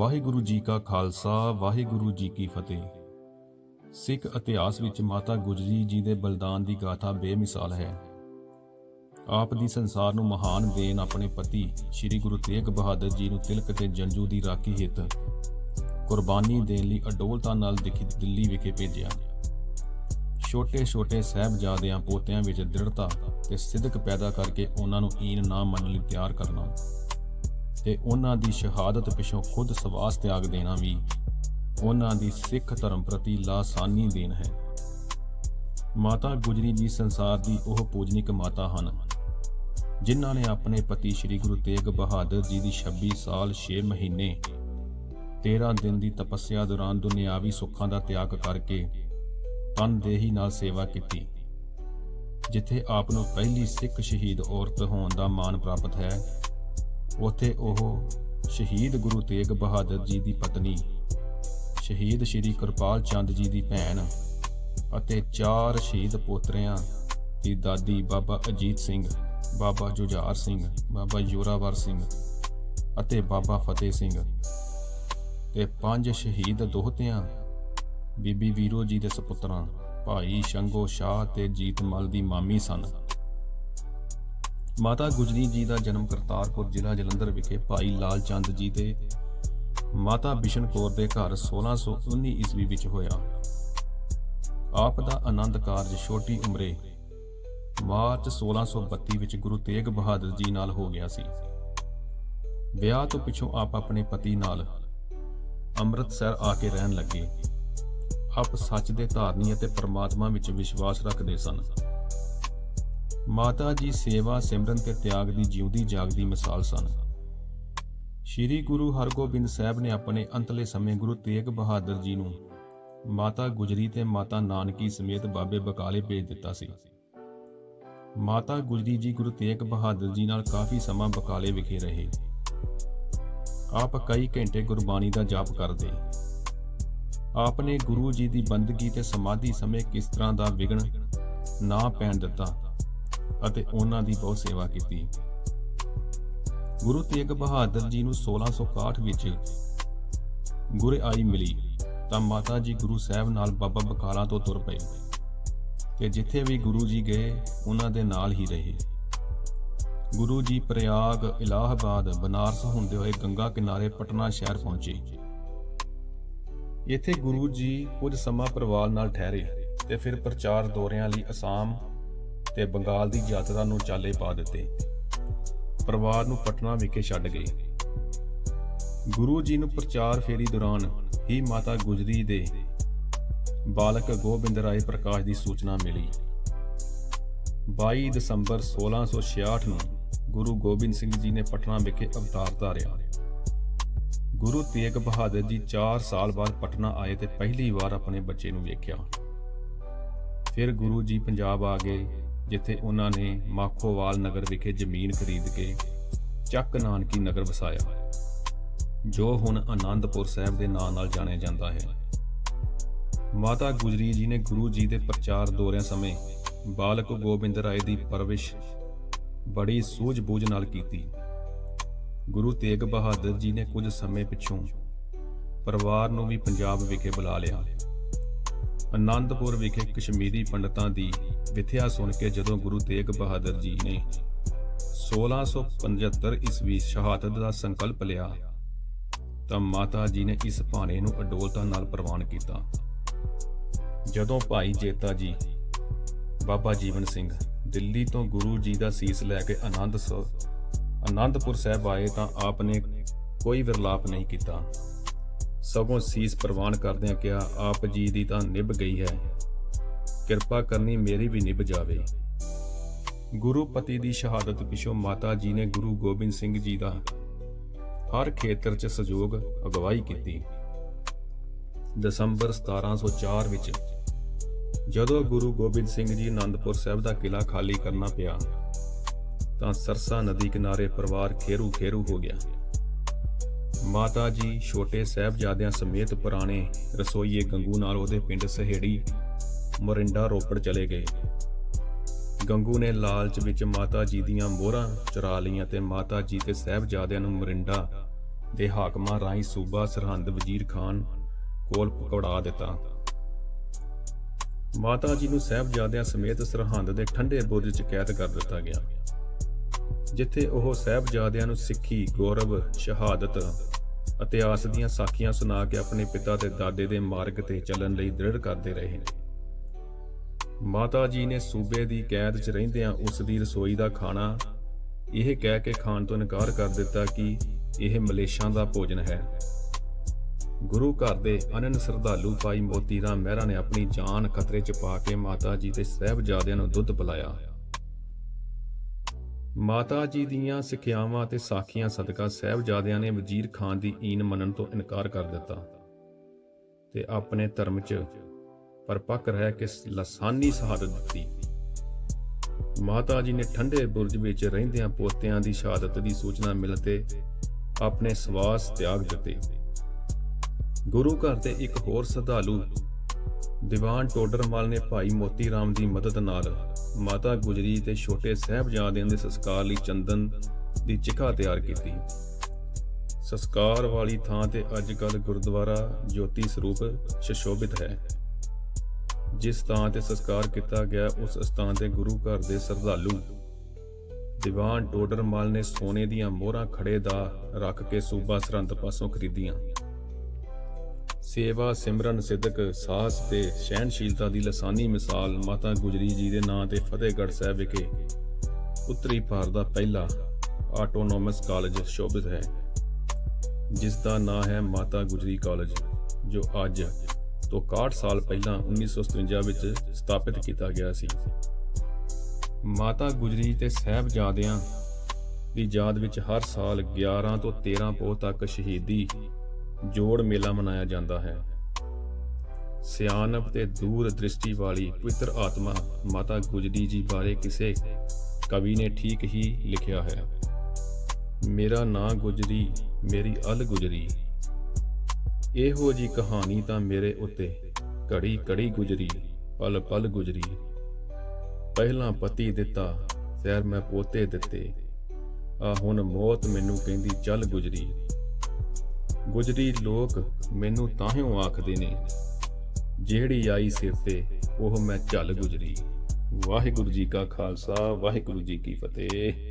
ਵਾਹਿਗੁਰੂ ਜੀ ਕਾ ਖਾਲਸਾ, ਵਾਹਿਗੁਰੂ ਜੀ ਕੀ ਫਤਿਹ। ਸਿੱਖ ਇਤਿਹਾਸ ਵਿੱਚ ਮਾਤਾ ਗੁਜਰੀ ਜੀ ਦੇ ਬਲਿਦਾਨ ਦੀ ਗਾਥਾ ਬੇਮਿਸਾਲ ਹੈ। ਆਪ ਦੀ ਸੰਸਾਰ ਨੂੰ ਮਹਾਨ ਦੇਣ ਆਪਣੇ ਪਤੀ ਸ੍ਰੀ ਗੁਰੂ ਤੇਗ ਬਹਾਦਰ ਜੀ ਨੂੰ ਤਿਲਕ ਤੇ ਜੰਜੂ ਦੀ ਰਾਖੀ ਹਿੱਤ ਕੁਰਬਾਨੀ ਦੇਣ ਲਈ ਅਡੋਲਤਾ ਨਾਲ ਦਿਖੀ ਦਿੱਲੀ ਵਿਖੇ ਭੇਜਿਆ। ਛੋਟੇ-ਛੋਟੇ ਸਹਿਬਜ਼ਾਦਿਆਂ ਪੋਤਿਆਂ ਵਿੱਚ ਦ੍ਰਿੜਤਾ ਤੇ ਸਿੱਧਕ ਪੈਦਾ ਕਰਕੇ ਉਹਨਾਂ ਨੂੰ ਈਨ ਨਾ ਮੰਨਣ ਲਈ ਤਿਆਰ ਕਰਨਾ। ਤੇ ਉਹਨਾਂ ਦੀ ਸ਼ਹਾਦਤ ਪਿਛੋਂ ਖੁਦ ਸਵਾਸ ਤਿਆਗ ਦੇਣਾ ਵੀ ਉਹਨਾਂ ਦੀ ਸਿੱਖ ਧਰਮ ਪ੍ਰਤੀ ਲਾਸਾਨੀ ਦੇਣ ਹੈ। ਮਾਤਾ ਗੁਜਰੀ ਜੀ ਸੰਸਾਰ ਦੀ ਉਹ ਪੂਜਨਿਕ ਮਾਤਾ ਹਨ, ਜਿਨ੍ਹਾਂ ਨੇ ਆਪਣੇ ਪਤੀ ਸ੍ਰੀ ਗੁਰੂ ਤੇਗ ਬਹਾਦਰ ਜੀ ਦੀ 26 ਸਾਲ 6 ਮਹੀਨੇ 13 ਦਿਨ ਦੀ ਤਪੱਸਿਆ ਦੌਰਾਨ ਦੁਨਿਆਵੀ ਸੁੱਖਾਂ ਦਾ ਤਿਆਗ ਕਰਕੇ ਤਨਦੇਹੀ ਨਾਲ ਸੇਵਾ ਕੀਤੀ, ਜਿੱਥੇ ਆਪ ਨੂੰ ਪਹਿਲੀ ਸਿੱਖ ਸ਼ਹੀਦ ਔਰਤ ਹੋਣ ਦਾ ਮਾਣ ਪ੍ਰਾਪਤ ਹੈ। ਉੱਥੇ ਉਹ ਸ਼ਹੀਦ ਗੁਰੂ ਤੇਗ ਬਹਾਦਰ ਜੀ ਦੀ ਪਤਨੀ, ਸ਼ਹੀਦ ਸ਼੍ਰੀ ਕਿਰਪਾਲ ਚੰਦ ਜੀ ਦੀ ਭੈਣ ਅਤੇ ਚਾਰ ਸ਼ਹੀਦ ਪੋਤਰਿਆਂ ਦੀ ਦਾਦੀ ਬਾਬਾ ਅਜੀਤ ਸਿੰਘ, ਬਾਬਾ ਜੁਝਾਰ ਸਿੰਘ, ਬਾਬਾ ਜੋਰਾਵਰ ਸਿੰਘ ਅਤੇ ਬਾਬਾ ਫਤਿਹ ਸਿੰਘ ਤੇ ਪੰਜ ਸ਼ਹੀਦ ਦੋਹਤਿਆਂ, ਬੀਬੀ ਵੀਰੋ ਜੀ ਦੇ ਸੁਪੁੱਤਰਾਂ, ਭਾਈ ਸ਼ੰਗੋ ਸ਼ਾਹ ਤੇ ਜੀਤਮਲ ਦੀ ਮਾਮੀ ਸਨ। ਮਾਤਾ ਗੁਜਰੀ ਜੀ ਦਾ ਜਨਮ ਕਰਤਾਰਪੁਰ ਜ਼ਿਲ੍ਹਾ ਜਲੰਧਰ ਵਿਖੇ ਭਾਈ ਲਾਲ ਚੰਦ ਜੀ ਦੇ ਮਾਤਾ ਬਿਸ਼ਨ ਕੌਰ ਦੇ ਘਰ 1619 ਈਸਵੀ ਵਿੱਚ ਹੋਇਆ। ਆਪ ਦਾ ਆਨੰਦ ਕਾਰਜ ਛੋਟੀ ਉਮਰੇ ਮਾਰਚ 1632 ਵਿੱਚ ਗੁਰੂ ਤੇਗ ਬਹਾਦਰ ਜੀ ਨਾਲ ਹੋ ਗਿਆ ਸੀ। ਵਿਆਹ ਤੋਂ ਪਿੱਛੋਂ ਆਪ ਆਪਣੇ ਪਤੀ ਨਾਲ ਅੰਮ੍ਰਿਤਸਰ ਆ ਕੇ ਰਹਿਣ ਲੱਗੇ। ਆਪ ਸੱਚ ਦੇ ਧਾਰਨੀ ਅਤੇ ਪਰਮਾਤਮਾ ਵਿੱਚ ਵਿਸ਼ਵਾਸ ਰੱਖਦੇ ਸਨ। ਮਾਤਾ ਜੀ ਸੇਵਾ ਸਿਮਰਨ ਤੇ ਤਿਆਗ ਦੀ ਜਿਉਂਦੀ ਜਾਗਦੀ ਮਿਸਾਲ ਸਨ। ਸ਼੍ਰੀ ਗੁਰੂ ਹਰਗੋਬਿੰਦ ਸਾਹਿਬ ਨੇ ਆਪਣੇ ਅੰਤਲੇ ਸਮੇਂ ਗੁਰੂ ਤੇਗ ਬਹਾਦਰ ਜੀ ਨੂੰ ਮਾਤਾ ਗੁਜਰੀ ਤੇ ਮਾਤਾ ਨਾਨਕੀ ਸਮੇਤ ਬਾਬੇ ਬਕਾਲੇ ਭੇਜ ਦਿੱਤਾ ਸੀ। ਮਾਤਾ ਗੁਜਰੀ ਜੀ ਗੁਰੂ ਤੇਗ ਬਹਾਦਰ ਜੀ ਨਾਲ ਕਾਫੀ ਸਮਾਂ ਬਕਾਲੇ ਵਿਖੇ ਰਹੇ। ਆਪ ਕਈ ਘੰਟੇ ਗੁਰਬਾਣੀ ਦਾ ਜਾਪ ਕਰਦੇ। ਆਪ ਨੇ ਗੁਰੂ ਜੀ ਦੀ ਬੰਦਗੀ ਤੇ ਸਮਾਧੀ ਸਮੇਂ ਕਿਸ ਤਰ੍ਹਾਂ ਦਾ ਵਿਗਣ ਨਾ ਪੈਣ ਦਿੱਤਾ। ਅਤੇ ਉਹਨਾਂ ਦੀ ਬਹੁਤ ਸੇਵਾ ਕੀਤੀ। ਗੁਰੂ ਤੇਗ ਬਹਾਦਰ ਜੀ ਨੂੰ 1661 ਵਿੱਚ ਗੁਰਿਆਈ ਮਿਲੀ ਤਾਂ ਮਾਤਾ ਜੀ ਗੁਰੂ ਸਾਹਿਬ ਨਾਲ ਬਾਬਾ ਬਕਾਲਾ ਤੋਂ ਤੁਰ ਪਏ ਤੇ ਜਿੱਥੇ ਵੀ ਗੁਰੂ ਜੀ ਗਏ, ਉਹਨਾਂ ਦੇ ਨਾਲ ਹੀ ਰਹੇ। ਗੁਰੂ ਜੀ ਪ੍ਰਯਾਗ, ਇਲਾਹਾਬਾਦ, ਬਨਾਰਸ ਹੁੰਦੇ ਹੋਏ ਗੰਗਾ ਕਿਨਾਰੇ ਪਟਨਾ ਸ਼ਹਿਰ ਪਹੁੰਚੇ। ਇੱਥੇ ਗੁਰੂ ਜੀ ਕੁਝ ਸਮਾਂ ਪਰਿਵਾਰ ਨਾਲ ਠਹਿਰੇ ਤੇ ਫਿਰ ਪ੍ਰਚਾਰ ਦੌਰਿਆਂ ਲਈ ਅਸਾਮ ਤੇ ਬੰਗਾਲ ਦੀ ਯਾਤਰਾ ਨੂੰ ਚਾਲੇ ਪਾ ਦਿੱਤੇ। ਪਰਿਵਾਰ ਨੂੰ ਪਟਨਾ ਵਿਖੇ ਛੱਡ ਗਏ। ਗੁਰੂ ਜੀ ਨੂੰ ਪ੍ਰਚਾਰ ਫੇਰੀ ਦੌਰਾਨ ਹੀ ਮਾਤਾ ਗੁਜਰੀ ਦੇ ਬਾਲਕ ਗੋਬਿੰਦ ਰਾਏ ਪ੍ਰਕਾਸ਼ ਦੀ ਸੂਚਨਾ ਮਿਲੀ। 22 ਦਸੰਬਰ 1666 ਨੂੰ ਗੁਰੂ ਗੋਬਿੰਦ ਸਿੰਘ ਜੀ ਨੇ ਪਟਨਾ ਵਿਖੇ ਅਵਤਾਰ ਧਾਰਿਆ। ਗੁਰੂ ਤੇਗ ਬਹਾਦਰ ਜੀ 4 ਸਾਲ ਬਾਅਦ ਪਟਨਾ ਆਏ ਤੇ ਪਹਿਲੀ ਵਾਰ ਆਪਣੇ ਬੱਚੇ ਨੂੰ ਵੇਖਿਆ। ਫਿਰ ਗੁਰੂ ਜੀ ਪੰਜਾਬ ਆ ਗਏ। ਜਿੱਥੇ ਉਹਨਾਂ ਨੇ ਮਾਖੋਵਾਲ ਨਗਰ ਵਿਖੇ ਜ਼ਮੀਨ ਖਰੀਦ ਕੇ ਚੱਕ ਨਾਨਕੀ ਨਗਰ ਵਸਾਇਆ ਜੋ ਹੁਣ ਆਨੰਦਪੁਰ ਸਾਹਿਬ ਦੇ ਨਾਂ ਨਾਲ ਜਾਣਿਆ ਜਾਂਦਾ ਹੈ। ਮਾਤਾ ਗੁਜਰੀ ਜੀ ਨੇ ਗੁਰੂ ਜੀ ਦੇ ਪ੍ਰਚਾਰ ਦੌਰਿਆਂ ਸਮੇਂ ਬਾਲਕ ਗੋਬਿੰਦ ਰਾਏ ਦੀ ਪਰਵਿਸ਼ ਬੜੀ ਸੂਝ-ਬੂਝ ਨਾਲ ਕੀਤੀ। ਗੁਰੂ ਤੇਗ ਬਹਾਦਰ ਜੀ ਨੇ ਕੁਝ ਸਮੇਂ ਪਿੱਛੋਂ ਪਰਿਵਾਰ ਨੂੰ ਵੀ ਪੰਜਾਬ ਵਿਖੇ ਬੁਲਾ ਲਿਆ। ਅਨੰਦਪੁਰ ਵਿਖੇ ਕਸ਼ਮੀਰੀ ਪੰਡਤਾਂ ਦੀ ਵਿਥਿਆ ਸੁਣ ਕੇ ਜਦੋਂ ਗੁਰੂ ਤੇਗ ਬਹਾਦਰ ਜੀ ਨੇ 1675 ਈਸਵੀ ਸ਼ਹਾਦਤ ਦਾ ਸੰਕਲਪ ਲਿਆ, ਤਾਂ ਮਾਤਾ ਜੀ ਨੇ ਇਸ ਭਾਣੇ ਨੂੰ ਅਡੋਲਤਾ ਨਾਲ ਪ੍ਰਵਾਨ ਕੀਤਾ। ਜਦੋਂ ਭਾਈ ਜੇਤਾ ਜੀ, ਬਾਬਾ ਜੀਵਨ ਸਿੰਘ ਦਿੱਲੀ ਤੋਂ ਗੁਰੂ ਜੀ ਦਾ ਸੀਸ ਲੈ ਕੇ ਆਨੰਦ ਸ- ਆਨੰਦਪੁਰ ਸਾਹਿਬ ਆਏ ਤਾਂ ਆਪ ਨੇ ਕੋਈ ਵਿਰਲਾਪ ਨਹੀਂ ਕੀਤਾ। ਸਗੋਂ ਸੀਸ ਪ੍ਰਵਾਨ ਕਰਦਿਆਂ ਕਿਹਾ, ਆਪ ਜੀ ਦੀ ਤਾਂ ਨਿਭ ਗਈ ਹੈ। ਕਿਰਪਾ ਕਰਨੀ ਮੇਰੀ ਵੀ ਨਿਭ ਜਾਵੇ। ਗੁਰੂ ਪਤੀ ਦੀ ਸ਼ਹਾਦਤ ਪਿਛੋਂ ਮਾਤਾ ਜੀ ਨੇ ਗੁਰੂ ਗੋਬਿੰਦ ਸਿੰਘ ਜੀ ਦਾ ਹਰ ਖੇਤਰ 'ਚ ਸਹਿਯੋਗ, ਅਗਵਾਈ ਕੀਤੀ। ਦਸੰਬਰ 1704 ਵਿੱਚ ਜਦੋਂ ਗੁਰੂ ਗੋਬਿੰਦ ਸਿੰਘ ਜੀ ਆਨੰਦਪੁਰ ਸਾਹਿਬ ਦਾ ਕਿਲਾ ਖਾਲੀ ਕਰਨਾ ਪਿਆ, ਤਾਂ ਸਰਸਾ ਨਦੀ ਕਿਨਾਰੇ ਪਰਿਵਾਰ ਖੇਰੂ ਖੇਰੂ ਹੋ ਗਿਆ। ਮਾਤਾ ਜੀ ਛੋਟੇ ਸਾਹਿਬਜ਼ਾਦਿਆਂ ਸਮੇਤ ਪੁਰਾਣੇ ਰਸੋਈਏ ਗੰਗੂ ਨਾਲ ਉਹਦੇ ਪਿੰਡ ਸਹੇੜੀ ਮੋਰਿੰਡਾ ਰੋਪੜ ਚਲੇ ਗਏ। ਗੰਗੂ ਨੇ ਲਾਲਚ ਵਿੱਚ ਮਾਤਾ ਜੀ ਦੀਆਂ ਮੋਹਰਾਂ ਚੁਰਾ ਲਈਆਂ ਤੇ ਮਾਤਾ ਜੀ ਤੇ ਸਾਹਿਬਜ਼ਾਦਿਆਂ ਨੂੰ ਮੋਰਿੰਡਾ ਦੇ ਹਾਕਮਾਂ ਰਾਹੀਂ ਸੂਬਾ ਸਰਹੰਦ ਵਜ਼ੀਰ ਖਾਨ ਕੋਲ ਪਕੜਾ ਦਿੱਤਾ। ਮਾਤਾ ਜੀ ਨੂੰ ਸਹਿਬਜ਼ਾਦਿਆਂ ਸਮੇਤ ਸਰਹੰਦ ਦੇ ਠੰਡੇ ਬੁਰਜ 'ਚ ਕੈਦ ਕਰ ਦਿੱਤਾ ਗਿਆ। ਜਿੱਥੇ ਉਹ ਸਹਿਬਜ਼ਾਦਿਆਂ ਨੂੰ ਸਿੱਖੀ, ਗੌਰਵ, ਸ਼ਹਾਦਤ ਇਤਿਹਾਸ ਦੀਆਂ ਸਾਖੀਆਂ ਸੁਣਾ ਕੇ ਆਪਣੇ ਪਿਤਾ ਤੇ ਦਾਦੇ ਦੇ ਮਾਰਗ ਤੇ ਚੱਲਣ ਲਈ ਦ੍ਰਿੜ ਕਰਦੇ ਰਹੇ। ਨੇ ਮਾਤਾ ਜੀ ਨੇ ਸੂਬੇ ਦੀ ਕੈਦ 'ਚ ਰਹਿੰਦਿਆਂ ਉਸ ਦੀ ਰਸੋਈ ਦਾ ਖਾਣਾ ਇਹ ਕਹਿ ਕੇ ਖਾਣ ਤੋਂ ਇਨਕਾਰ ਕਰ ਦਿੱਤਾ ਕਿ ਇਹ ਮਲੇਸ਼ਾਂ ਦਾ ਭੋਜਨ ਹੈ। ਗੁਰੂ ਘਰ ਦੇ ਅਨਨ ਸ਼ਰਧਾਲੂ ਭਾਈ ਮੋਤੀ ਰਾਮ ਮਹਿਰਾ ਨੇ ਆਪਣੀ ਜਾਨ ਖਤਰੇ 'ਚ ਪਾ ਕੇ ਮਾਤਾ ਜੀ ਤੇ ਸਹਿਬਜ਼ਾਦਿਆਂ ਨੂੰ ਦੁੱਧ ਪਿਲਾਇਆ। ਮਾਤਾ ਜੀ ਦੀਆਂ ਸਿੱਖਿਆਵਾਂ ਤੇ ਸਾਖੀਆਂ ਸਦਕਾ ਸਹਿਬਜ਼ਾਦਿਆਂ ਨੇ ਵਜ਼ੀਰ ਖਾਨ ਦੀ ਈਨ ਮੰਨਣ ਤੋਂ ਇਨਕਾਰ ਕਰ ਦਿੱਤਾ ਤੇ ਆਪਣੇ ਧਰਮ 'ਚ ਪਰਪੱਕ ਰਹਿ ਕੇ ਲਸਾਨੀ ਸ਼ਹਾਦਤ ਦਿੱਤੀ। ਮਾਤਾ ਜੀ ਨੇ ਠੰਡੇ ਬੁਰਜ ਵਿੱਚ ਰਹਿੰਦਿਆਂ ਪੋਤਿਆਂ ਦੀ ਸ਼ਹਾਦਤ ਦੀ ਸੂਚਨਾ ਮਿਲ ਤੇ ਆਪਣੇ ਸਵਾਸ ਤਿਆਗ ਦਿੱਤੇ। ਗੁਰੂ ਘਰ ਦੇ ਇੱਕ ਹੋਰ ਸ਼ਰਧਾਲੂ ਦੀਵਾਨ ਟੋਡਰਮਲ ਨੇ ਭਾਈ ਮੋਤੀ ਰਾਮ ਦੀ ਮਦਦ ਨਾਲ ਮਾਤਾ ਗੁਜਰੀ ਤੇ ਛੋਟੇ ਸਾਹਿਬਜ਼ਾਦਿਆਂ ਦੇ ਸੰਸਕਾਰ ਲਈ ਚੰਦਨ ਦੀ ਚਿਖਾ ਤਿਆਰ ਕੀਤੀ। ਸੰਸਕਾਰ ਵਾਲੀ ਥਾਂ ਤੇ ਅੱਜ ਕੱਲ ਗੁਰਦੁਆਰਾ ਜੋਤੀ ਸਰੂਪ ਸ਼ਸ਼ੋਭਿਤ ਹੈ। ਜਿਸ ਥਾਂ ਤੇ ਸੰਸਕਾਰ ਕੀਤਾ ਗਿਆ, ਉਸ ਸਥਾਨ ਤੇ ਗੁਰੂ ਘਰ ਦੇ ਸਰਧਾਲੂ ਦੀਵਾਨ ਟੋਡਰਮਲ ਨੇ ਸੋਨੇ ਦੀਆਂ ਮੋਹਰਾਂ ਖੜੇ ਦਾ ਰੱਖ ਕੇ ਸੂਬਾ ਸਰੰਦ ਪਾਸੋਂ ਖਰੀਦੀਆਂ। ਸੇਵਾ, ਸਿਮਰਨ ਸਿੱਧਕ ਸਾਹਸ ਤੇ ਸਹਿਣਸ਼ੀਲਤਾ ਦੀ ਲਸਾਨੀ ਮਿਸਾਲ ਮਾਤਾ ਗੁਜਰੀ ਜੀ ਦੇ ਨਾਂ ਤੇ ਫਤਿਹਗੜ੍ਹ ਸਾਹਿਬ ਵਿਖੇ ਉੱਤਰੀ ਭਾਰਤ ਦਾ ਪਹਿਲਾ ਆਟੋਨੋਮਸ ਕਾਲਜ ਸ਼ੋਭਿਤ ਹੈ, ਜਿਸ ਦਾ ਨਾਂ ਹੈ ਮਾਤਾ ਗੁਜਰੀ ਕਾਲਜ ਜੋ ਅੱਜ ਤੋਂ 61 ਸਾਲ ਪਹਿਲਾਂ 1957 ਵਿੱਚ ਸਥਾਪਿਤ ਕੀਤਾ ਗਿਆ ਸੀ। ਮਾਤਾ ਗੁਜਰੀ ਤੇ ਸਹਿਬਜ਼ਾਦਿਆਂ ਦੀ ਯਾਦ ਵਿੱਚ ਹਰ ਸਾਲ 11 ਤੋਂ 13 ਪੋਹ ਤੱਕ ਸ਼ਹੀਦੀ ਜੋੜ ਮੇਲਾ ਮਨਾਇਆ ਜਾਂਦਾ ਹੈ। ਸਿਆਣਪ ਤੇ ਦੂਰ ਦ੍ਰਿਸ਼ਟੀ ਵਾਲੀ ਪਵਿੱਤਰ ਆਤਮਾ ਮਾਤਾ ਗੁਜਰੀ ਜੀ ਬਾਰੇ ਕਿਸੇ ਕਵੀ ਨੇ ਠੀਕ ਹੀ ਲਿਖਿਆ ਹੈ। ਮੇਰਾ ਨਾਂ ਗੁਜਰੀ, ਮੇਰੀ ਅਲ ਗੁਜਰੀ। ਇਹੋ ਜੀ ਕਹਾਣੀ ਤਾਂ ਮੇਰੇ ਉੱਤੇ ਘੜੀ ਘੜੀ ਗੁਜਰੀ, ਪਲ ਪਲ ਗੁਜਰੀ। ਪਹਿਲਾਂ ਪਤੀ ਦਿੱਤਾ, ਫਿਰ ਮੈਂ ਪੋਤੇ ਦਿੱਤੇ। ਆ ਹੁਣ ਮੌਤ ਮੈਨੂੰ ਕਹਿੰਦੀ, ਚੱਲ ਗੁਜਰੀ। ਗੁਜਰੀ ਲੋਕ ਮੈਨੂੰ ਤਾਹਿਓ ਆਖਦੇ ਨੇ, ਜਿਹੜੀ ਆਈ ਸਿਰ ਤੇ, ਉਹ ਮੈਂ ਚੱਲ ਗੁਜਰੀ। ਵਾਹਿਗੁਰੂ ਜੀ ਕਾ ਖਾਲਸਾ, ਵਾਹਿਗੁਰੂ ਜੀ ਕੀ ਫਤਿਹ।